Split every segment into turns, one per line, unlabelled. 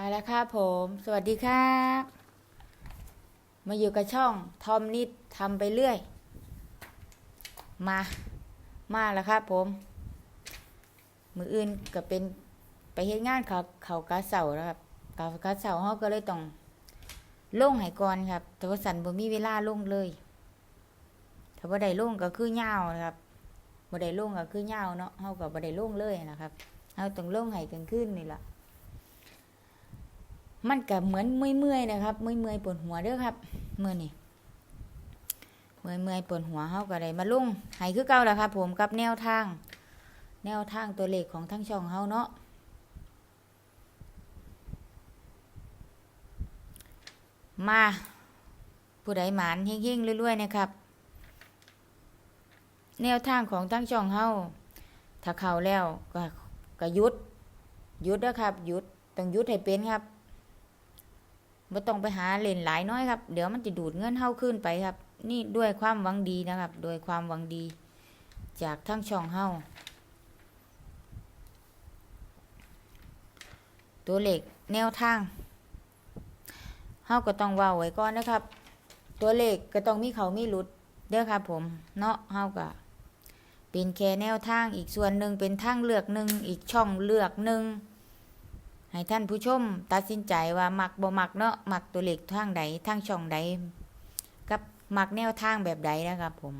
เอาละครับผม สวัสดีครับ มาอยู่กับช่องทอมนิดทำไปเรื่อย มา มาแล้วครับผม มืออื่นก็เป็นไปเฮ็ดงานเขาเขากาเสาแล้วครับเขากาเสาเขาก็เลยต้องลงให้ก่อนครับ แต่ว่าสันบ่มีเวลาลงเลยถ้าบ่ได้ลงก็คือเหงานะครับบ่ได้ลงก็คือเหงาเนาะเฮาก็บ่ได้ลงเลยนะครับเฮาต้องลงให้กลางคืนนี่แหละ มันก็เหมือนเมื่อยๆนะครับ เมื่อยๆปวดหัวเด้อครับ เมื่อนี่เมื่อยๆปวดหัวเฮาก็ได้มาลงให้คือเก่าแล้วครับผมกับแนวทาง แนวทางตัวเลขของทั้งช่องเฮาเนาะมา ผู้ใดหมานเฮงๆรวยๆนะครับ แนวทางของทั้งช่องเฮาถ้าเข้าแล้วก็ก็ยุดยุดนะครับยุดต้องยุดให้เป็นครับ ไม่ต้องไปหาเล่นหลายน้อยครับ เดี๋ยวมันจะดูดเงินเฮาขึ้นไปครับ นี่ด้วยความหวังดีนะครับ โดยความหวังดี จากทั้งช่องเฮาตัวเลขแนวทางเฮาก็ต้องเว้าไว้ก่อนนะครับ ตัวเลขก็ต้องมีเขามีหลุดเด้อครับผมเนาะเฮาก็เป็นแค่แนวทางอีกส่วนหนึ่งเป็นทางเลือกหนึ่งอีกช่องเลือกหนึ่ง ให้ท่านผู้ชมตัดสินใจว่ามักบ่มักเนาะมักตัวเลขทางใดทางช่องใดกับมักแนวทางแบบใดนะครับ ผม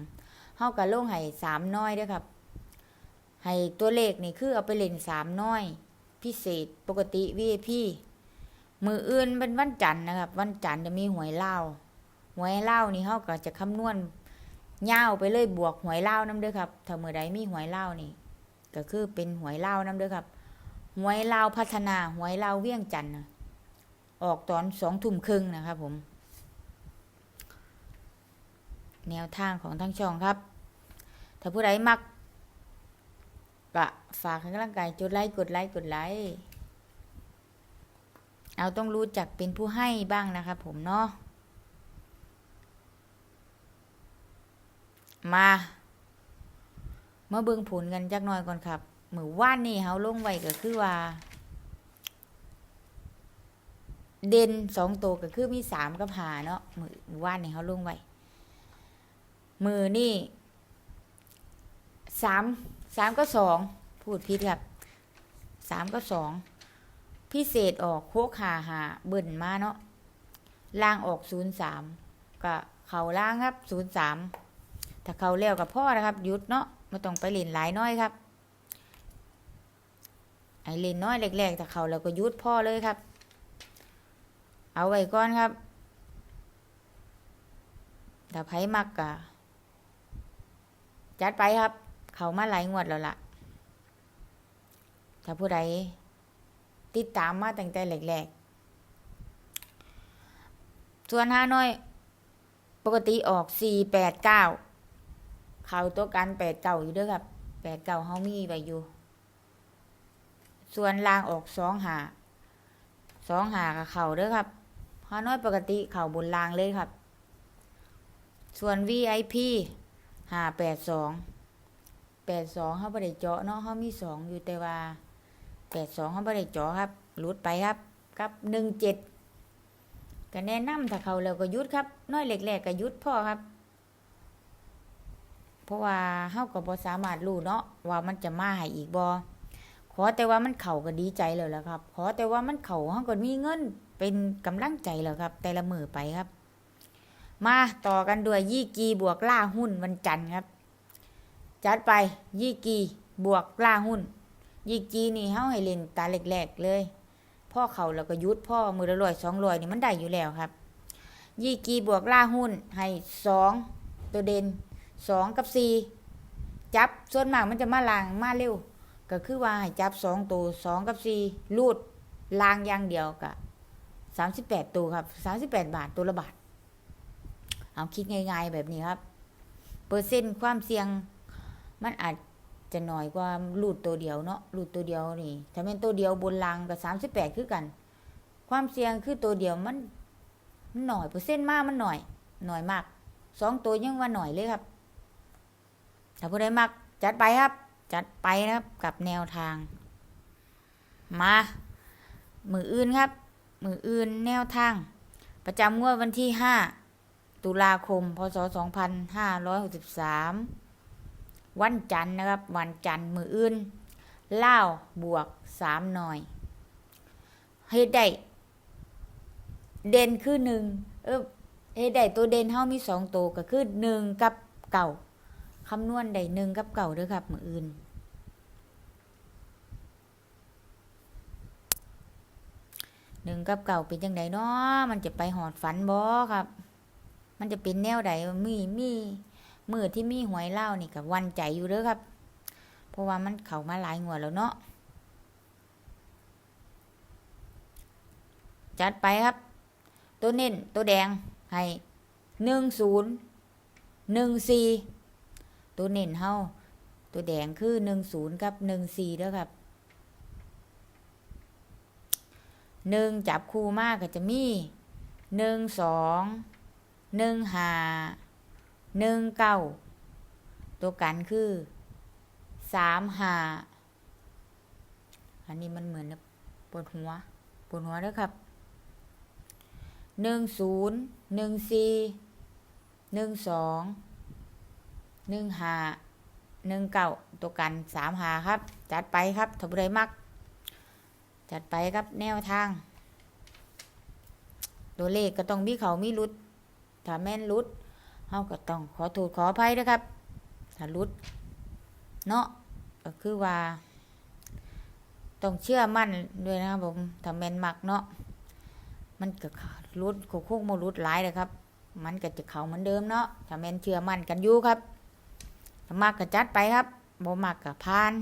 เฮาก็ลงให้สามน้อยด้อครับ ให้ตัวเลขนี่คือเอาไปเล่นสามน้อย พิเศษปกติ VIP มืออื่นเป็นวันจันทร์นะครับ วันจันทร์จะมีหวยเล่าหวยเล่านี่เฮาก็จะคำนวณยาวไปเลยบวกหวยเล่าวนํเด้อครับถ้ามือใดมีหวยเล่านี่ ก็คือเป็นหวยเล่าวนํเด้อครับ หวยลาวพัฒนาหวยลาวเวียงจันทน์ออกตอนสองทุ่มครึ่งนะครับผม แนวทางของทั้งช่องครับ ถ้าผู้ใดมักก็ฝากให้กำลังกายกดไลค์กดไลค์กดไลค์เอาต้องรู้จักเป็นผู้ให้บ้างนะครับผมเนาะมา เมื่อเบิ่งผลกันจักหน่อยก่อนครับ มือว่านนี่เฮาลงไว้ก็คือว่า เด่นสองตัวก็คือมีสามกับหาเนาะมือมือว่านนี่เฮาลงไว้มือนี่สามสามก็สองพูดผิดครับสามก็สองพิเศษออกโคกหาหาเบิ่นมาเนาะล่างออกศูนย์สามก็เข่าล่างครับศูนย์สามถ้าเขาเลี้ยวกับพ่อนะครับหยุดเนาะไม่ต้องไปเล่นหลายน้อยครับ ไอเล่นน้อยแรกๆแต่เขาเราก็ยุดพ่อเลยครับ เอาไว้ก่อนครับถ้าไผมักกะจัดไปครับ เขามาหลายงวดแล้วล่ะ ถ้าผู้ใดติดตามมาตั้งแต่แรกๆส่วนห้าน้อย ปกติออกสี่แปดเก้าเขาตัวกันแปดเก้าอยู่ด้วยครับแปดเก้าเฮามีไว้อยู่ ส่วนล่างออกสองหาสองหากับเข่าเด้อครับฮานอยปกติเข่าบนล่างเลยครับ ส่วน VIP หาแปดสองแปดสองเขาไม่ได้เจาะเนาะเขามีสองอยู่แต่ว่าแปดสองเขาไม่ได้เจาะครับหลุดไปครับกับหนึ่งเจ็ดก็แนะนำถ้าเขาแล้วก็ยุดครับ น้อยเล็กๆก็ยุดพ่อครับ เพราะว่าเฮาก็บ่สามารถรู้เนาะว่ามันจะมาให้อีกบ่ ขอแต่ว่ามันเข่าก็ดีใจแล้วละครับ ขอแต่ว่ามันเข่าเขาก็มีเงินเป็นกำลังใจแล้วครับ แต่ละมือไปครับ มาต่อกันด้วยยี่กีบวกล่าหุ้นวันจันทร์ครับ จัดไปยี่กีบวกล่าหุ้น ยี่กีนี่เฮาให้เล่นตาแรกๆเลย พ่อเขาแล้วก็ยุดพ่อมือละร้อยสองร้อยนี่มันได้อยู่แล้วครับ ยี่กีบวกล่าหุ้นให้สองตัวเด่นสองกับสี่จับส่วนมากมันจะมาลางมาเร็ว ก็คือว่าให้จับสองตัวสองกับสี่รูดลางอย่างเดียวกะสามสิบแปดตัวครับสามสิบแปดบาทตัวละบาทเอาคิดง่ายๆแบบนี้ครับ เปอร์เซ็นต์ความเสี่ยงมันอาจจะน้อยกว่ารูดตัวเดียวเนาะรูดตัวเดียวนี่ถ้าเป็นตัวเดียวบนลางกับสามสิบแปดคือกัน ความเสี่ยงคือตัวเดียวมันมันหน่อยเปอร์เซ็นต์มากมันหน่อยหน่อยมากสองตัวยังว่าหน่อยเลยครับ ถ้าผู้ใดมักจัดไปครับ จัดไปนะครับกับแนวทาง มามืออื่นครับ มืออื่นแนวทาง ประจำงวดวันที่ 5 ตุลาคม พศ 2563 วันจันทร์นะครับ วันจันทร์มืออื่นเล่าบวก 3 หน่อยเฮ็ดได้เด่นคือหนึ่งเออเฮ็ดได้ตัวเด่นเฮามีสองตัวก็คือหนึ่งกับเก่า คำนวณได้หนึ่งกับเก่าด้อครับมืออื่น หนึ่งกับเก่าเป็นจังไดเนาะมันจะไปหอดฝันบ่ครับ มันจะเป็นแนวใดมีมีมือที่มีหวยเล่านี่กับวันใจอยู่เด้อครับ เพราะว่ามันเข้ามาหลายงวดแล้วเนาะจัดไปครับ ตัวเน้นตัวแดงให้หนึ่งศูนย์หนึ่งสี่ ตัวเน้นเฮาตัวแดงคือหนึ่งศูนย์กับหนึ่งสี่เด้อครับหนึ่งจับคู่มากก็จะมีหนึ่งสองหนึ่งหาหนึ่งเก้าตัวกันคือสามหาอันนี้มันเหมือนปวดหัวปวดหัวเด้อครับหนึ่งศูนย์หนึ่งสี่หนึ่งสอง หนึ่งห้าหนึ่งเก้าตัวกันสามหาครับ จัดไปครับถ้าบุไรมัก จัดไปครับแนวทาง ตัวเลขก็ต้องมีเขามีรุดถ้าแม่นรุดเฮาก็ต้องขอโทษขออภัยนะครับถ้ารุดเนาะก็คือว่า ต้องเชื่อมั่นด้วยนะครับผมถ้าแม่นมักเนาะมันก็รุดโคกโมรุดหลายเลยครับ มันก็จะเขาเหมือนเดิมเนาะถ้าแม่นเชื่อมั่นกันอยู่ครับ ถ้ามักก็จัดไปครับบ่มักก็ผ่าน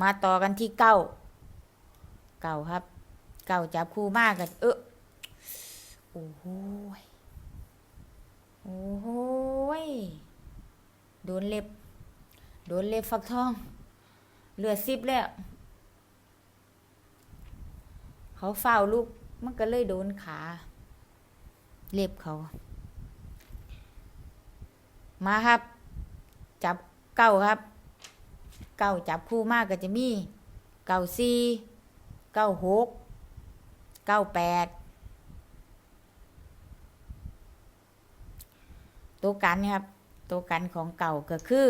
มาต่อกันที่เก้า เก้าครับ เก้าจับคู่มากกันเออโอ้โหโอ้โหโดนเล็บ โดนเล็บฟักทอง เหลือสิบแล้ว เขาเฝ้าลูก มันก็เลยโดนขา เล็บเขา มาครับ จับเก้าครับ เก้าจับคู่มากก็จะมีเก้าสี่เก้าหกเก้าแปดตัวกันครับ ตัวกันของเก่าก็คือ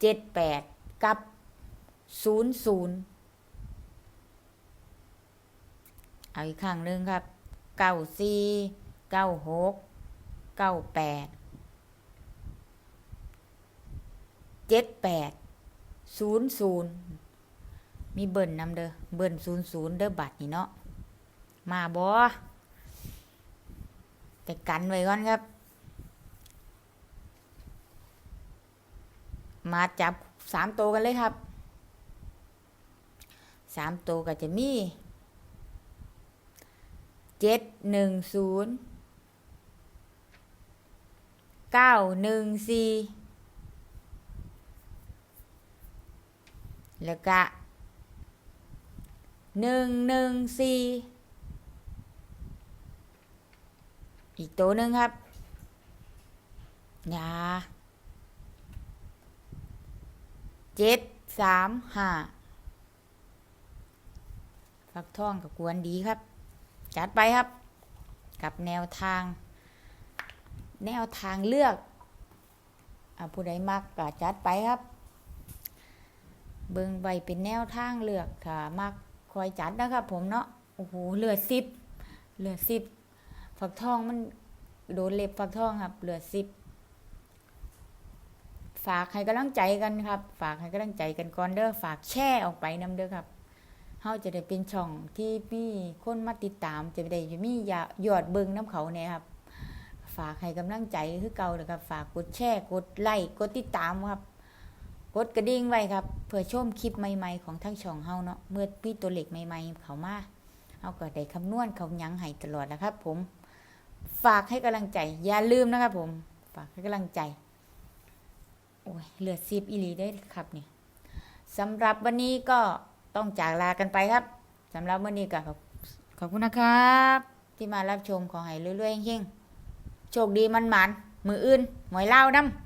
เจ็ดแปดกับศูนย์ศูนย์เอาอีกครั้งหนึ่งครับเก้าสี่เก้าหกเก้าแปด เจ็ดแปดศูนย์ศูนย์มีเบิ่นนำเด้อเบิ่นศูนย์ศูนย์เด้อบัตรนี่เนาะมาบอแต่กันไว้ก่อนครับ มาจับสามโตกันเลยครับสามโตัวก็จะมีเจ็ดหนึ่งศูนย์เก้าหนึ่งสี่ แล้วก็หนึ่งหนึ่งสี่อีกตัวหนึ่งครับยาเจ็ดสามห้าฟักทองกับกวนดีครับ จัดไปครับ กับแนวทาง แนวทางเลือกอะผู้ใดมักก็จัดไปครับ เบิ่งใบเป็นแนวทางเลือกค่ะมักคอยจัดนะครับผมเนาะโอ้โหเหลือสิบเหลือสิบฝักทองมันโดนเล็บฝักทองครับ เหลือสิบฝากให้กำลังใจกันครับ ฝากให้กำลังใจกันก่อนเด้อฝากแช่ออกไปนำเด้อครับเฮาจะได้เป็นช่องที่มีคนมาติดตาม จะได้มียอดเบิ่งน้ำเขาเนี่ยครับ ฝากให้กำลังใจคือเก่าเลยครับ ฝากกดแชร์กดไลค์กดติดตามครับ ดกระดิ่งไว้ครับ เพื่อชมคลิปใหม่ๆของทั้งช่องเฮาเนาะเมื่อมีตัวเล็กใหม่ๆเขามาเฮาก็ได้คำนวณเขายังให้ตลอดนะครับ ผมฝากให้กำลังใจ อย่าลืมนะครับ ผมฝากให้กำลังใจโอ้ยเหลือซีบอีลีได้ครับเนี่ยสำหรับวันนี้ก็ต้องจากลากันไปครับสำหรับวันนี้ก็ขอบขอบคุณนะครับ ที่มารับชมขอให้เรื่อยๆเฮงๆโชคดีมันหมันมืออื่นหมวยเล่าน้ำ